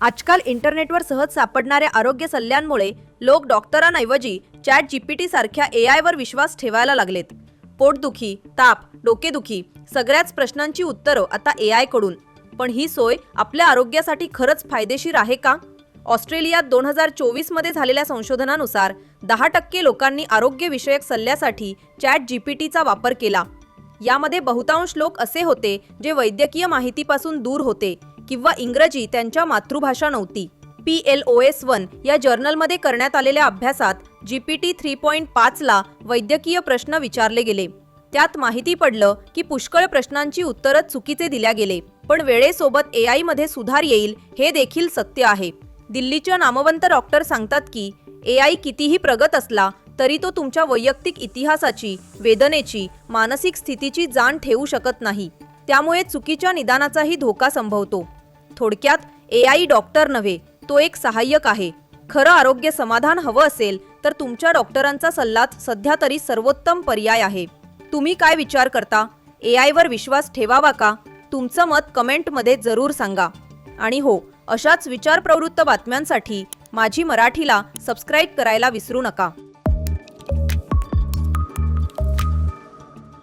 आजकाल इंटरनेटवर सहज सापडणाऱ्या आरोग्य सल्ल्यांमुळे लोक डॉक्टरांऐवजी चॅट जीपीटी सारख्या ए आयवर विश्वास ठेवायला लागलेत. पोटदुखी ताप डोकेदुखी सगळ्याच प्रश्नांची उत्तरं आता ए आयकडून. पण ही सोय आपल्या आरोग्यासाठी खरंच फायदेशीर आहे का? ऑस्ट्रेलियात दोन हजार चोवीसमध्ये झालेल्या संशोधनानुसार दहा टक्के लोकांनी आरोग्यविषयक सल्ल्यासाठी चॅट जीपीटीचा वापर केला. यामध्ये बहुतांश लोक असे होते जे वैद्यकीय माहितीपासून दूर होते. किंवा इंग्रजी त्यांच्या मातृभाषा नव्हती. P L O S one या जर्नलमध्ये करण्यात आलेल्या अभ्यासात G P T three point पाचला वैद्यकीय प्रश्न विचारले गेले. त्यात माहिती पडलं की पुष्कळ प्रश्नांची उत्तरं चुकीचे दिल्या गेले पण वेळेसोबत ए आयमध्ये सुधार येईल हे देखील सत्य आहे. दिल्लीच्या नामवंत डॉक्टर सांगतात की ए आय कितीही प्रगत असला तरी तो तुमच्या वैयक्तिक इतिहासाची वेदनेची मानसिक स्थितीची जाण ठेवू शकत नाही. त्यामुळे चुकीच्या निदानाचाही धोका संभवतो. थोडक्यात ए आय डॉक्टर नव्हे तो एक सहाय्यक आहे. खरं आरोग्य समाधान हवं असेल तर तुमच्या डॉक्टरांचा सल्लाच सध्या तरी सर्वोत्तम पर्याय आहे. तुम्ही काय विचार करता? ए आयवर विश्वास ठेवावा का? तुमचं मत कमेंटमध्ये जरूर सांगा. आणि हो अशाच विचार प्रवृत्त बातम्यांसाठी माझी मराठीला सबस्क्राईब करायला विसरू नका.